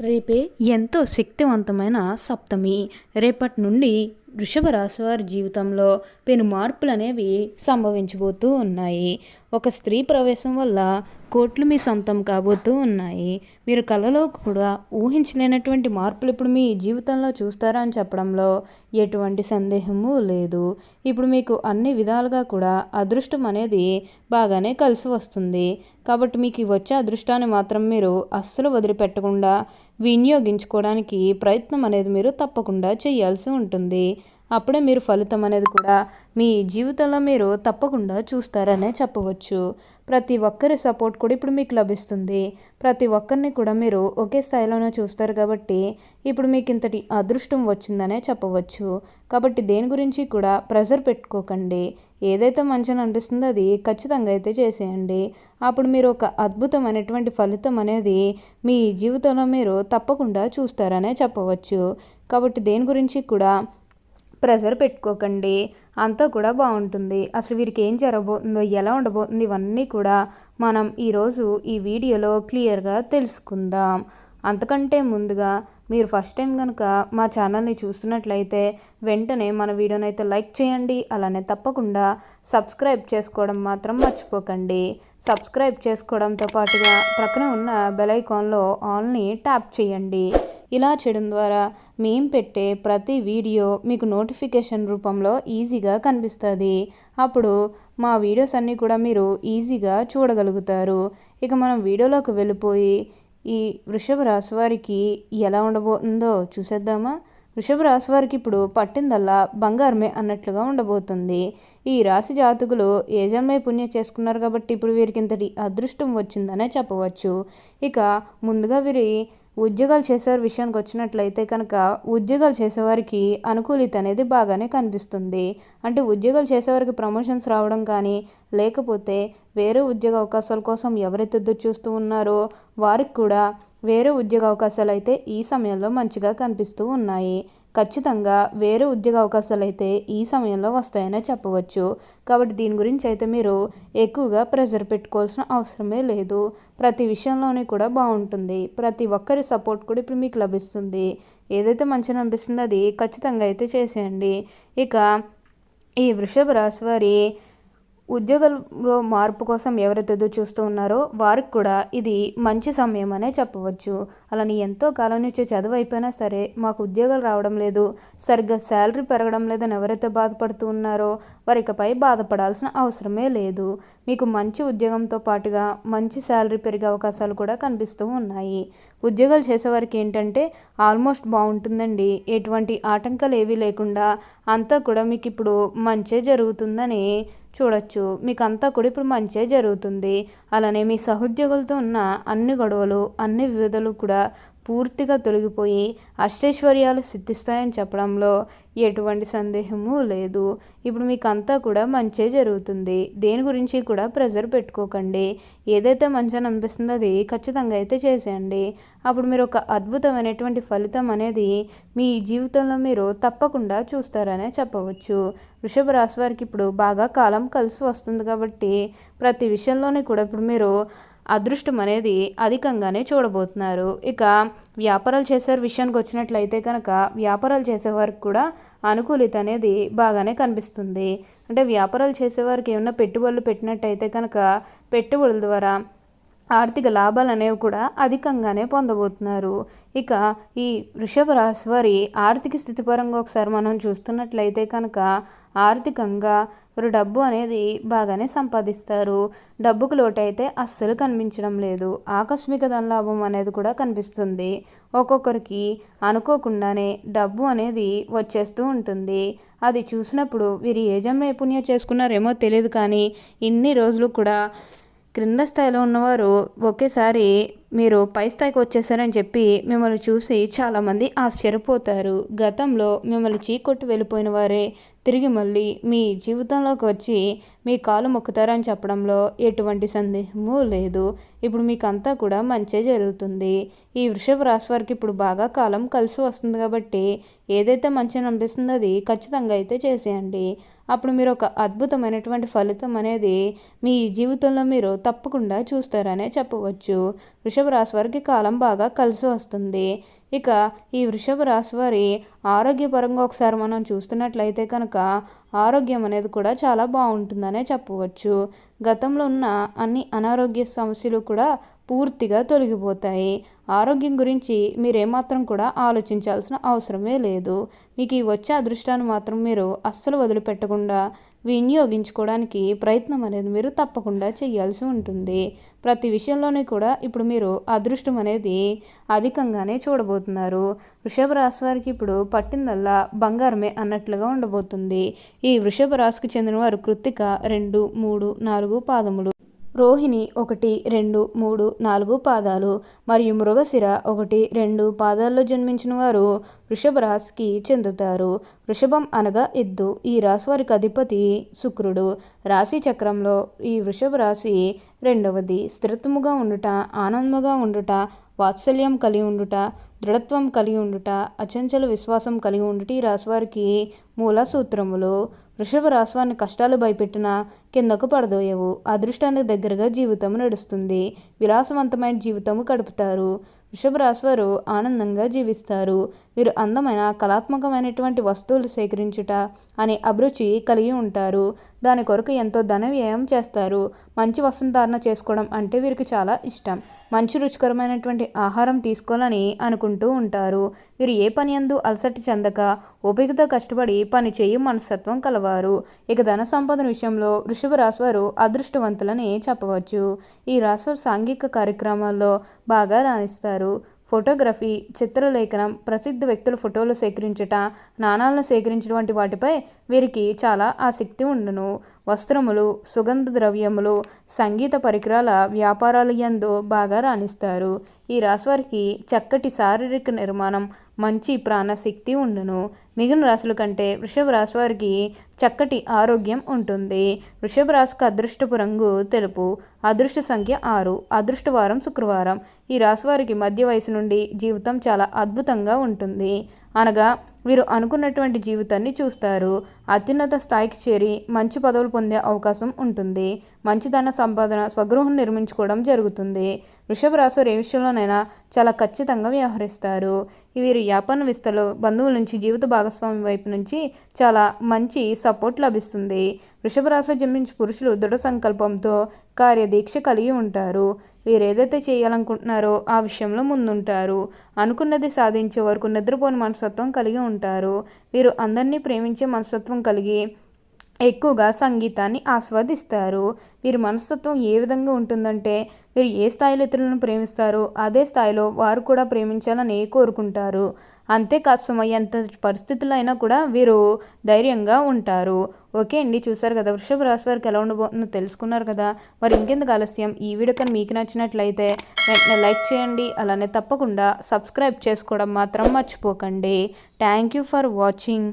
రేపే ఎంతో శక్తివంతమైన సప్తమి. రేపటి నుండి వృషభ రాశి వారి జీవితంలో పెను మార్పులు అనేవి సంభవించబోతూ ఉన్నాయి. ఒక స్త్రీ ప్రవేశం వల్ల కోట్లు మీ సొంతం కాబోతూ ఉన్నాయి. మీరు కలలో కూడా ఊహించలేనటువంటి మార్పులు ఇప్పుడు మీ జీవితంలో చూస్తారా అని చెప్పడంలో ఎటువంటి సందేహము లేదు. ఇప్పుడు మీకు అన్ని విధాలుగా కూడా అదృష్టం అనేది బాగానే కలిసి వస్తుంది. కాబట్టి మీకు వచ్చే అదృష్టాన్ని మాత్రం మీరు అస్సలు వదిలిపెట్టకుండా వినియోగించుకోవడానికి ప్రయత్నం అనేది మీరు తప్పకుండా చేయాల్సి ఉంటుంది. అప్పుడే మీరు ఫలితం అనేది కూడా మీ జీవితంలో మీరు తప్పకుండా చూస్తారనే చెప్పవచ్చు. ప్రతి ఒక్కరి సపోర్ట్ కూడా ఇప్పుడు మీకు లభిస్తుంది. ప్రతి ఒక్కరిని కూడా మీరు ఒకే స్థాయిలోనే చూస్తారు కాబట్టి ఇప్పుడు మీకు ఇంతటి అదృష్టం వచ్చిందనే చెప్పవచ్చు. కాబట్టి దేని గురించి కూడా ప్రెజర్ పెట్టుకోకండి. ఏదైతే మంచిని అనిపిస్తుందో అది ఖచ్చితంగా అయితే చేసేయండి. అప్పుడు మీరు ఒక అద్భుతమైనటువంటి ఫలితం అనేది మీ జీవితంలో మీరు తప్పకుండా చూస్తారనే చెప్పవచ్చు. కాబట్టి దేని గురించి కూడా ప్రెజర్ పెట్టుకోకండి. అంతా కూడా బాగుంటుంది. అసలు వీరికి ఏం జరగబోతుందో ఎలా ఉండబోతుంది ఇవన్నీ కూడా మనం ఈరోజు ఈ వీడియోలో క్లియర్గా తెలుసుకుందాం. అంతకంటే ముందుగా మీరు ఫస్ట్ టైం కనుక మా ఛానల్ని చూస్తున్నట్లయితే వెంటనే మన వీడియోని అయితే లైక్ చేయండి. అలానే తప్పకుండా సబ్స్క్రైబ్ చేసుకోవడం మాత్రం మర్చిపోకండి. సబ్స్క్రైబ్ చేసుకోవడంతో పాటుగా ప్రక్కనే ఉన్న బెల్ ఐకాన్లో ఆల్ని ట్యాప్ చేయండి. ఇలా చేయడం ద్వారా మేము పెట్టే ప్రతి వీడియో మీకు నోటిఫికేషన్ రూపంలో ఈజీగా కనిపిస్తుంది. అప్పుడు మా వీడియోస్ అన్నీ కూడా మీరు ఈజీగా చూడగలుగుతారు. ఇక మనం వీడియోలోకి వెళ్ళిపోయి ఈ వృషభ రాశి వారికి ఎలా ఉండబోతుందో చూసేద్దామా? వృషభ రాశి వారికి ఇప్పుడు పట్టిందల్లా బంగారమే అన్నట్లుగా ఉండబోతుంది. ఈ రాశి జాతకులు ఏ జన్మే పుణ్యం చేసుకున్నారు కాబట్టి ఇప్పుడు వీరికి ఇంతటి అదృష్టం వచ్చిందనే చెప్పవచ్చు. ఇక ముందుగా వీరి ఉద్యోగాలు చేసేవారి విషయానికి వచ్చినట్లయితే కనుక ఉద్యోగాలు చేసేవారికి అనుకూలిత అనేది బాగానే కనిపిస్తుంది. అంటే ఉద్యోగాలు చేసేవారికి ప్రమోషన్స్ రావడం కానీ లేకపోతే వేరే ఉద్యోగ అవకాశాల కోసం ఎవరైతే ఎదురు చూస్తూ ఉన్నారో వారికి కూడా వేరే ఉద్యోగ అవకాశాలు అయితే ఈ సమయంలో మంచిగా కనిపిస్తూ ఉన్నాయి. ఖచ్చితంగా వేరే ఉద్యోగ అవకాశాలు అయితే ఈ సమయంలో వస్తాయనే చెప్పవచ్చు. కాబట్టి దీని గురించి అయితే మీరు ఎక్కువగా ప్రెజర్ పెట్టుకోవాల్సిన అవసరమే లేదు. ప్రతి విషయంలోనే కూడా బాగుంటుంది. ప్రతి ఒక్కరి సపోర్ట్ కూడా ఇప్పుడు మీకు లభిస్తుంది. ఏదైతే మంచిగా అనిపిస్తుందో అది ఖచ్చితంగా అయితే చేసేయండి. ఇక ఈ వృషభ రాశి వారి ఉద్యోగంలో మార్పు కోసం ఎవరైతే ఎదురు చూస్తూ ఉన్నారో వారికి కూడా ఇది మంచి సమయం అనే చెప్పవచ్చు. అలాని ఎంతో కాలం నుంచి చదువు అయిపోయినా సరే మాకు ఉద్యోగాలు రావడం లేదు సరిగ్గా శాలరీ పెరగడం లేదని ఎవరైతే బాధపడుతూ ఉన్నారో వారికపై బాధపడాల్సిన అవసరమే లేదు. మీకు మంచి ఉద్యోగంతో పాటుగా మంచి శాలరీ పెరిగే అవకాశాలు కూడా కనిపిస్తూ ఉన్నాయి. ఉద్యోగాలు చేసేవారికి ఏంటంటే ఆల్మోస్ట్ బాగుంటుందండి. ఎటువంటి ఆటంకాలు ఏవీ లేకుండా అంతా కూడా మీకు ఇప్పుడు మంచే జరుగుతుందని చూడొచ్చు. మీకు అంతా కూడా ఇప్పుడు మంచే జరుగుతుంది. అలానే మీ సహోద్యోగులతో ఉన్న అన్ని గొడవలు అన్ని వివిధలు కూడా పూర్తిగా తొలగిపోయి అష్టైశ్వర్యాలు సిద్ధిస్తాయని చెప్పడంలో ఎటువంటి సందేహము లేదు. ఇప్పుడు మీకు అంతా కూడా మంచే జరుగుతుంది. దేని గురించి కూడా ప్రెజర్ పెట్టుకోకండి. ఏదైతే మంచిగా అనిపిస్తుందో అది ఖచ్చితంగా అయితే చేసేయండి. అప్పుడు మీరు ఒక అద్భుతమైనటువంటి ఫలితం అనేది మీ జీవితంలో మీరు తప్పకుండా చూస్తారనే చెప్పవచ్చు. వృషభ రాశి వారికి ఇప్పుడు బాగా కాలం కలిసి వస్తుంది కాబట్టి ప్రతి విషయంలోనే కూడా ఇప్పుడు మీరు అదృష్టం అనేది అధికంగానే చూడబోతున్నారు. ఇక వ్యాపారాలు చేసే విషయానికి వచ్చినట్లయితే కనుక వ్యాపారాలు చేసేవారికి కూడా అనుకూలిత అనేది బాగానే కనిపిస్తుంది. అంటే వ్యాపారాలు చేసేవారికి ఏమైనా పెట్టుబడులు పెట్టినట్టయితే కనుక పెట్టుబడుల ద్వారా ఆర్థిక లాభాలు అనేవి కూడా అధికంగానే పొందబోతున్నారు. ఇక ఈ వృషభ రాశి వారి ఆర్థిక స్థితి పరంగా ఒకసారి మనం చూస్తున్నట్లయితే కనుక ఆర్థికంగా వారు డబ్బు అనేది బాగానే సంపాదిస్తారు. డబ్బుకు లోటైతే అస్సలు కనిపించడం లేదు. ఆకస్మిక ధనలాభం అనేది కూడా కనిపిస్తుంది. ఒక్కొక్కరికి అనుకోకుండానే డబ్బు అనేది వచ్చేస్తూ ఉంటుంది. అది చూసినప్పుడు వీరు ఏ నైపుణ్యం చేసుకున్నారేమో తెలియదు కానీ ఇన్ని రోజులు కూడా క్రింద స్థాయిలో ఉన్నవారు ఒకేసారి మీరు పై స్థాయికి వచ్చేసారని చెప్పి మిమ్మల్ని చూసి చాలామంది ఆశ్చర్యపోతారు. గతంలో మిమ్మల్ని చీకొట్టి వెళ్ళిపోయిన వారే తిరిగి మళ్ళీ మీ జీవితంలోకి వచ్చి మీ కాలు మొక్కుతారని చెప్పడంలో ఎటువంటి సందేహము లేదు. ఇప్పుడు మీకు అంతా కూడా మంచే జరుగుతుంది. ఈ వృషభ రాశి వారికి ఇప్పుడు బాగా కాలం కలిసి వస్తుంది కాబట్టి ఏదైతే మంచిగా అనిపిస్తుందో అది ఖచ్చితంగా అయితే చేసేయండి. అప్పుడు మీరు ఒక అద్భుతమైనటువంటి ఫలితం అనేది మీ జీవితంలో మీరు తప్పకుండా చూస్తారనే చెప్పవచ్చు. వృషభ రాశి వారికి కాలం బాగా కలిసి వస్తుంది. ఇక ఈ వృషభ రాశి వారి ఆరోగ్యపరంగా ఒకసారి మనం చూస్తున్నట్లయితే కనుక ఆరోగ్యం అనేది కూడా చాలా బాగుంటుందనే చెప్పవచ్చు. గతంలో ఉన్న అన్ని అనారోగ్య సమస్యలు కూడా పూర్తిగా తొలగిపోతాయి. ఆరోగ్యం గురించి మీరేమాత్రం కూడా ఆలోచించాల్సిన అవసరమే లేదు. మీకు ఈ వచ్చే అదృష్టాన్ని మాత్రం మీరు అస్సలు వదిలిపెట్టకుండా వినియోగించుకోవడానికి ప్రయత్నం అనేది మీరు తప్పకుండా చేయాల్సి ఉంటుంది. ప్రతి విషయంలోనే కూడా ఇప్పుడు మీరు అదృష్టం అనేది అధికంగానే చూడబోతున్నారు. వృషభ రాశి వారికి ఇప్పుడు పట్టిందల్లా బంగారమే అన్నట్లుగా ఉండబోతుంది. ఈ వృషభ రాశికి చెందిన వారు కృత్తిక రెండు మూడు నాలుగు పాదములు. రోహిణి ఒకటి రెండు మూడు నాలుగు పాదాలు మరియు మృగశిర ఒకటి రెండు పాదాల్లో జన్మించిన వారు వృషభ రాశికి చెందుతారు. వృషభం అనగా ఎద్దు. ఈ రాశి వారికి అధిపతి శుక్రుడు. రాశి చక్రంలో ఈ వృషభ రాశి రెండవది. స్థిరత్వముగా ఉండుట ఆనందముగా ఉండుట వాత్సల్యం కలిగి ఉండుట దృఢత్వం కలిగి ఉండుట అచంచల విశ్వాసం కలిగి ఉండుట ఈ రాశివారికి మూల సూత్రములు? వృషభ రాశివారిని కష్టాలు భయపెట్టిన కిందకు పడదోయవు. అదృష్టానికి దగ్గరగా జీవితం నడుస్తుంది. విలాసవంతమైన జీవితము గడుపుతారు. వృషభ రాశి వారు ఆనందంగా జీవిస్తారు. వీరు అందమైన కళాత్మకమైనటువంటి వస్తువులు సేకరించుట అనే అభిరుచి కలిగి ఉంటారు. దాని కొరకు ఎంతో ధన వ్యయం చేస్తారు. మంచి వస్త్రధారణ చేసుకోవడం అంటే వీరికి చాలా ఇష్టం. మంచి రుచికరమైనటువంటి ఆహారం తీసుకోవాలని అనుకుంటూ ఉంటారు. వీరు ఏ పని అందు అలసట చెందక ఓపికతో కష్టపడి పని చేయి మనస్తత్వం కలవారు. ఇక ధన సంపదన విషయంలో వృషభ రాశివారు అదృష్టవంతులని చెప్పవచ్చు. ఈ రాశివారు సాంఘిక కార్యక్రమాల్లో బాగా రాణిస్తారు. ఫోటోగ్రఫీ చిత్రలేఖనం ప్రసిద్ధ వ్యక్తుల ఫోటోలు సేకరించుట నాణాలను సేకరించడం వంటి వాటిపై వీరికి చాలా ఆసక్తి ఉండును. వస్త్రములు సుగంధ ద్రవ్యములు సంగీత పరికరాల వ్యాపారాలు ఎందు బాగా రాణిస్తారు. ఈ రాశివారికి చక్కటి శారీరక నిర్మాణం మంచి ప్రాణశక్తి ఉండును. మిగిలిన రాశుల కంటే వృషభ రాశి వారికి చక్కటి ఆరోగ్యం ఉంటుంది. వృషభ రాశికి అదృష్టపు రంగు తెలుపు అదృష్ట సంఖ్య ఆరు అదృష్టవారం శుక్రవారం. ఈ రాశి వారికి మధ్య వయసు నుండి జీవితం చాలా అద్భుతంగా ఉంటుంది. అనగా వీరు అనుకున్నటువంటి జీవితాన్ని చూస్తారు. అత్యున్నత స్థాయికి చేరి మంచి పదవులు పొందే అవకాశం ఉంటుంది. మంచి ధన సంపాదన స్వగృహం నిర్మించుకోవడం జరుగుతుంది. వృషభ రాశి ఏ విషయంలోనైనా చాలా ఖచ్చితంగా వ్యవహరిస్తారు. వీరు వ్యాపార విస్తలో బంధువుల నుంచి జీవిత భాగస్వామి వైపు నుంచి చాలా మంచి సపోర్ట్ లభిస్తుంది. వృషభ రాశిలో జన్మించి పురుషులు దృఢ సంకల్పంతో కార్యదీక్ష కలిగి ఉంటారు. వీరు ఏదైతే చేయాలనుకుంటున్నారో ఆ విషయంలో ముందుంటారు. అనుకున్నది సాధించే వరకు నిద్రపోని మనస్తత్వం కలిగి ఉంటారు. వీరు అందరినీ ప్రేమించే మనస్తత్వం కలిగి ఎక్కువగా సంగీతాన్ని ఆస్వాదిస్తారు. వీరి మనస్తత్వం ఏ విధంగా ఉంటుందంటే వీరు ఏ స్థాయిలో ఇతరులను ప్రేమిస్తారో అదే స్థాయిలో వారు కూడా ప్రేమించాలని కోరుకుంటారు. అంతేకాదు సుమయ్య ఎంత పరిస్థితుల్లో అయినా కూడా వీరు ధైర్యంగా ఉంటారు. ఓకే అండి చూసారు కదా వృషభ రాశి వారికి ఎలా ఉండబోతుందో తెలుసుకున్నారు కదా. మరి ఇంకెందుకు ఆలస్యం? ఈ వీడియో కానీ మీకు నచ్చినట్లయితే వెంటనే లైక్ చేయండి అలానే తప్పకుండా సబ్స్క్రైబ్ చేసుకోవడం మాత్రం మర్చిపోకండి. Thank you for watching.